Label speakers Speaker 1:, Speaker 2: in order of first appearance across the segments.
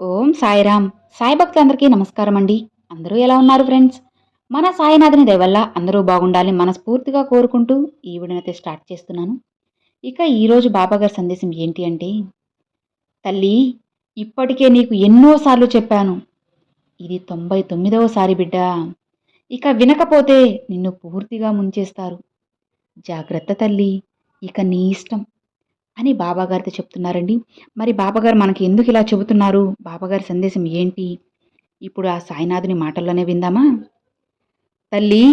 Speaker 1: ఓం సాయిరామ్. సాయి భక్తులందరికీ నమస్కారం అండి అందరూ ఎలా ఉన్నారు ఫ్రెండ్స్? మన సాయినాథుని దయవల్ల అందరూ బాగుండాలని మనస్ఫూర్తిగా కోరుకుంటూ ఈ వీడియోనైతే స్టార్ట్ చేస్తున్నాను. ఇక ఈరోజు బాబాగారి సందేశం ఏంటి అంటే తల్లి ఇప్పటికే నీకు ఎన్నోసార్లు చెప్పాను. ఇది తొంభై తొమ్మిదవసారి బిడ్డ. ఇక వినకపోతే నిన్ను పూర్తిగా ముంచేస్తారు. జాగ్రత్త తల్లి. ఇక నీ ఇష్టం. అని బాబాగారితో చెప్తున్నారండి. మరి బాబాగారు మనకి ఎందుకు ఇలా చెబుతున్నారు? బాబాగారి సందేశం ఏంటి? ఇప్పుడు ఆ సాయినాథుని మాటల్లోనే విందామా? తల్లి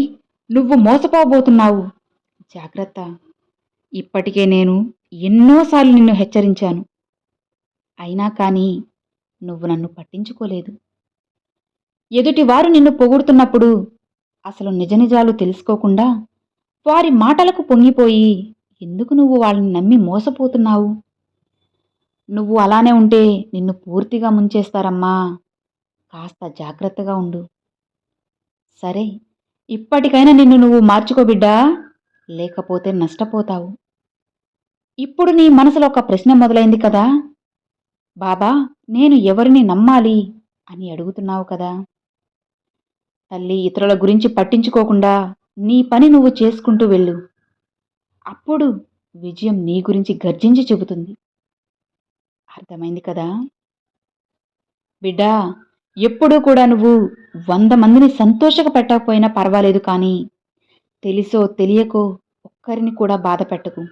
Speaker 1: నువ్వు మోసపోబోతున్నావు. జాగ్రత్త. ఇప్పటికే నేను ఎన్నోసార్లు నిన్ను హెచ్చరించాను. అయినా కానీ నువ్వు నన్ను పట్టించుకోలేదు. ఎదుటివారు నిన్ను పొగుడుతున్నప్పుడు అసలు నిజ నిజాలు తెలుసుకోకుండా వారి మాటలకు పొంగిపోయి ఎందుకు నువ్వు వాళ్ళని నమ్మి మోసపోతున్నావు? నువ్వు అలానే ఉంటే నిన్ను పూర్తిగా ముంచేస్తారమ్మా. కాస్త జాగ్రత్తగా ఉండు. సరే ఇప్పటికైనా నిన్ను నువ్వు మార్చుకోబిడ్డా లేకపోతే నష్టపోతావు. ఇప్పుడు నీ మనసులో ఒక ప్రశ్న మొదలైంది కదా. బాబా నేను ఎవరిని నమ్మాలి అని అడుగుతున్నావు కదా. తల్లి ఇతరుల గురించి పట్టించుకోకుండా నీ పని నువ్వు చేసుకుంటూ వెళ్ళు. అప్పుడు విజయం నీ గురించి గర్జించి చెబుతుంది. అర్థమైంది కదా? బిడ్డా ఎప్పుడూ కూడా నువ్వు వంద మందిని సంతోషక పెట్టకపోయినా పర్వాలేదు కానీ తెలిసో తెలియకో ఒక్కరిని కూడా బాధ పెట్టకు.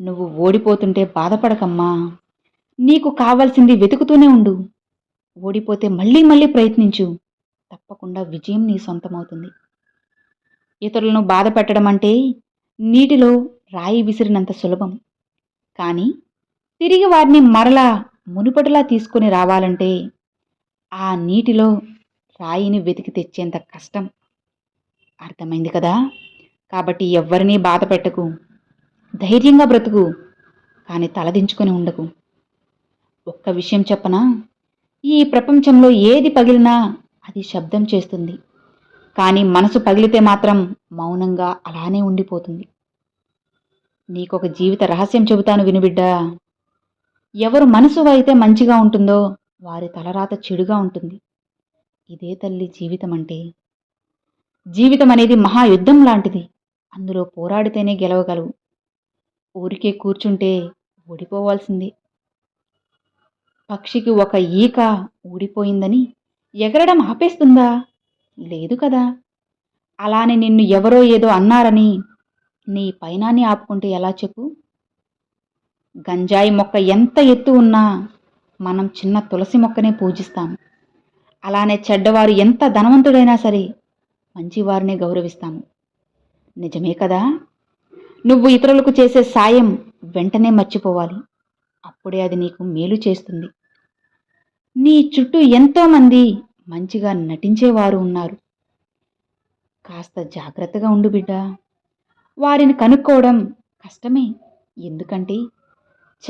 Speaker 1: నువ్వు ఓడిపోతుంటే బాధపడకమ్మా. నీకు కావాల్సింది వెతుకుతూనే ఉండు. ఓడిపోతే మళ్ళీ మళ్ళీ ప్రయత్నించు. తప్పకుండా విజయం నీ సొంతమవుతుంది. ఇతరులను బాధ పెట్టడం అంటే నీటిలో రాయి విసిరినంత సులభం. కానీ తిరిగి వారిని మరలా మునుపటిలా తీసుకొని రావాలంటే ఆ నీటిలో రాయిని వెతికి తెచ్చేంత కష్టం. అర్థమైంది కదా? కాబట్టి ఎవ్వరినీ బాధ పెట్టకు. ధైర్యంగా బ్రతుకు. కానీ తలదించుకొని ఉండకు. ఒక్క విషయం చెప్పనా? ఈ ప్రపంచంలో ఏది పగిలినా అది శబ్దం చేస్తుంది. కానీ మనసు పగిలితే మాత్రం మౌనంగా అలానే ఉండిపోతుంది. నీకొక జీవిత రహస్యం చెబుతాను వినుబిడ్డా. ఎవరు మనసు అయితే మంచిగా ఉంటుందో వారి తలరాత చెడుగా ఉంటుంది. ఇదే తల్లి జీవితం అంటే జీవితం అనేది మహాయుద్ధం లాంటిది. అందులో పోరాడితేనే గెలవగలవు. ఊరికే కూర్చుంటే ఓడిపోవాల్సిందే. పక్షికి ఒక ఈక ఊడిపోయిందని ఎగరడం ఆపేస్తుందా? లేదు కదా. అలానే నిన్ను ఎవరో ఏదో అన్నారని నీ పైనాన్ని ఆపుకుంటే ఎలా చెప్పు? గంజాయి మొక్క ఎంత ఎత్తు ఉన్నా మనం చిన్న తులసి మొక్కనే పూజిస్తాం అలానే చెడ్డవారు ఎంత ధనవంతుడైనా సరే మంచివారినే గౌరవిస్తాము. నిజమే కదా? నువ్వు ఇతరులకు చేసే సాయం వెంటనే మర్చిపోవాలి. అప్పుడే అది నీకు మేలు చేస్తుంది. నీ చుట్టూ ఎంతోమంది మంచిగా నటించేవారు ఉన్నారు. కాస్త జాగ్రత్తగా ఉండు బిడ్డా. వారిని కనుక్కోవడం కష్టమే. ఎందుకంటే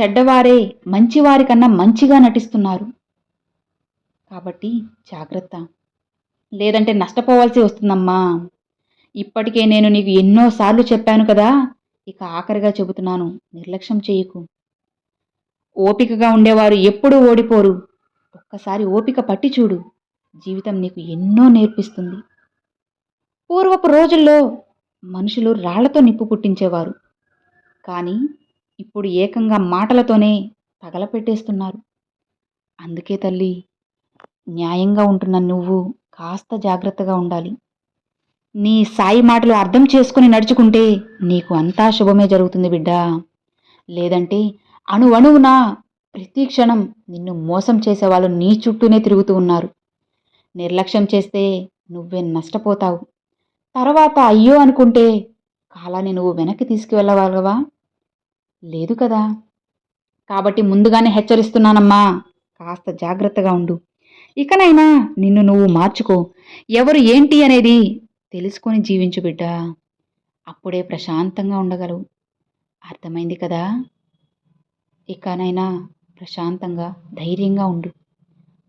Speaker 1: చెడ్డవారే మంచివారి కన్నా మంచిగా నటిస్తున్నారు. కాబట్టి జాగ్రత్త. లేదంటే నష్టపోవాల్సి వస్తుందమ్మా. ఇప్పటికే నేను నీకు ఎన్నోసార్లు చెప్పాను కదా. ఇక ఆఖరిగా చెబుతున్నాను నిర్లక్ష్యం చేయకు. ఓపికగా ఉండేవారు ఎప్పుడూ ఓడిపోరు. ఒక్కసారి ఓపిక పట్టి చూడు. జీవితం నీకు ఎన్నో నేర్పిస్తుంది. పూర్వపు రోజుల్లో మనుషులు రాళ్ళతో నిప్పు పుట్టించేవారు. కానీ ఇప్పుడు ఏకంగా మాటలతోనే తగలపెట్టేస్తున్నారు. అందుకే తల్లి న్యాయంగా ఉంటున్న నువ్వు కాస్త జాగ్రత్తగా ఉండాలి. నీ సాయి మాటలు అర్థం చేసుకుని నడుచుకుంటే నీకు అంతా శుభమే జరుగుతుంది బిడ్డా. లేదంటే అణు అణువున ప్రతి క్షణం నిన్ను మోసం చేసేవాళ్ళు నీ చుట్టూనే తిరుగుతూ ఉన్నారు. నిర్లక్ష్యం చేస్తే నువ్వే నష్టపోతావు. తర్వాత అయ్యో అనుకుంటే కాలాన్ని నువ్వు వెనక్కి తీసుకువెళ్ళగలవా? లేదు కదా. కాబట్టి ముందుగానే హెచ్చరిస్తున్నానమ్మా. కాస్త జాగ్రత్తగా ఉండు. ఇకనైనా నిన్ను నువ్వు మార్చుకో. ఎవరు ఏంటి అనేది తెలుసుకొని జీవించు బిడ్డ. అప్పుడే ప్రశాంతంగా ఉండగలవు. అర్థమైంది కదా. ఇకనైనా ప్రశాంతంగా ధైర్యంగా ఉండు.